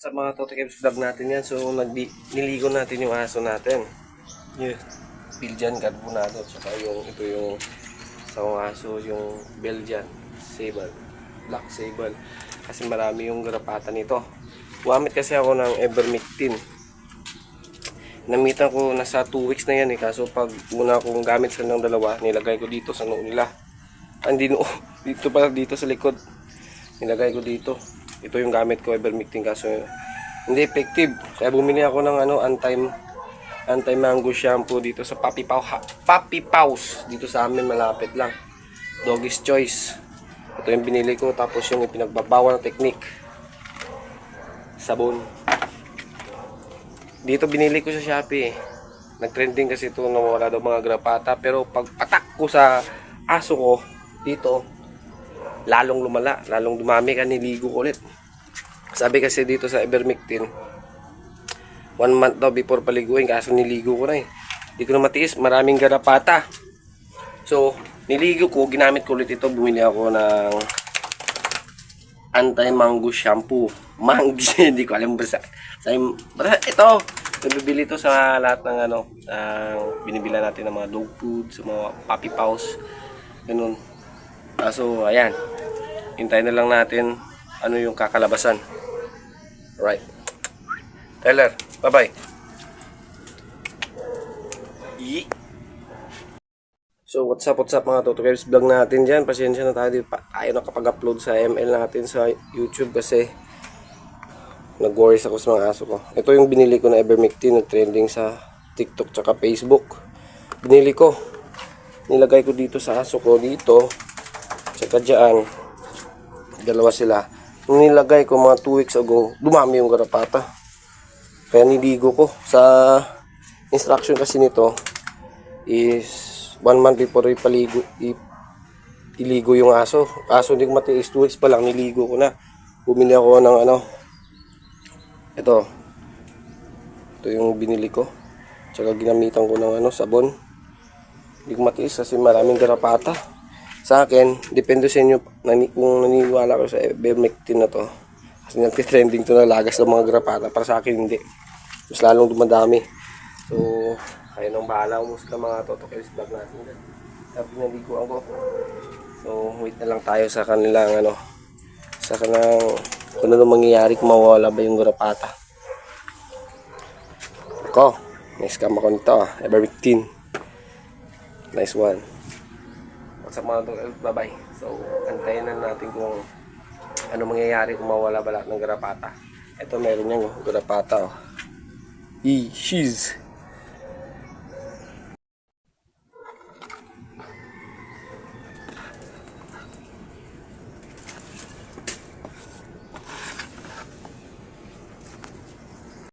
sa mga Totokeps vlog natin yan. So, niligo natin yung aso natin. Yes. Belgian Carbonado. Tsaka yung, ito yung sa aso, yung Belgian Sable. Black Sable. Kasi marami yung garapatan nito. Gumamit kasi ako ng Evermectin. Namitan ko nasa 2 weeks na yan eh. Kaso pag una kong gamit sa ng dalawa, nilagay ko dito sa noo nila. Ah, Hindi noo. Dito pala, dito sa likod. Nilagay ko dito. Ito yung gamit ko, Evermectin. Kaso hindi effective. Kaya bumili ako ng ano, anti anti mango shampoo dito sa Papi Pau Papi Paus dito sa amin malapit lang. Doggy's Choice. Ito yung binili ko tapos yung ipinagbabawal na technique. Sabon. Dito binili ko sa Shopee. eh. Nag-trending kasi ito na wala daw mga grapata. Pero pag patak ko sa aso ko dito, lalong lumala, lalong dumami ka, niligo ko ulit. Sabi kasi dito sa Ivermectin, one month daw before paliguin, kaso niligo ko na eh. Hindi ko na matiis, maraming garapata. So, niligo ko, ginamit ko ulit ito, bumili ako ng anti-mango shampoo. Mango, hindi ko alam basta. Sa, basta ito, nabibili ito sa lahat ng ano, ng binibila natin ng mga dog food, sa mga puppy paws, ganun. Kaso, ayan, hintayin na lang natin ano yung kakalabasan. Right. Tyler, bye-bye. Yee. So, what's up, what's up mga Totokers vlog natin dyan. Pasensya na tayo, di pa tayo nakapag-upload sa ML natin sa YouTube kasi nag-worries ako sa mga aso ko. Ito yung binili ko na Evermectin, nag-trending sa TikTok tsaka Facebook. Binili ko. Nilagay ko dito sa aso ko, dito. Tsaka dyan. Dalawa sila. Nung nilagay ko mga 2 weeks ago, dumami yung garapata. Kaya niligo ko. Sa instruction kasi nito is 1 month before ipaligo, ip, iligo yung aso. Aso hindi ko matiis 2 weeks pa lang, niligo ko na. Bumili ako ng ano, ito. Ito yung binili ko. Tsaka ginamitan ko ng ano, sabon. Hindi ko matiis kasi maraming garapata. Sa akin, depende sa inyo nani, kung naniniwala ko sa Ivermectin na to. Kasi nagtitrending to na lagas ng mga garapata. Para sa akin, hindi. Mas lalong dumadami. So, kayo nang bahala. Umusta mga Totokelis vlog natin. Sabi naliguan ko. So, wait na lang tayo sa kanilang ano, sa kanang kung ano mangyayari kung mawala ba yung garapata. Ako, may scam ako nito ah. Nice one. What's up mga tol? Bye-bye. So, antayin na natin kung ano mangyayari kung mawala ba lahat ng garapata. Ito meron yan, oh, garapata. Oh. E, she's.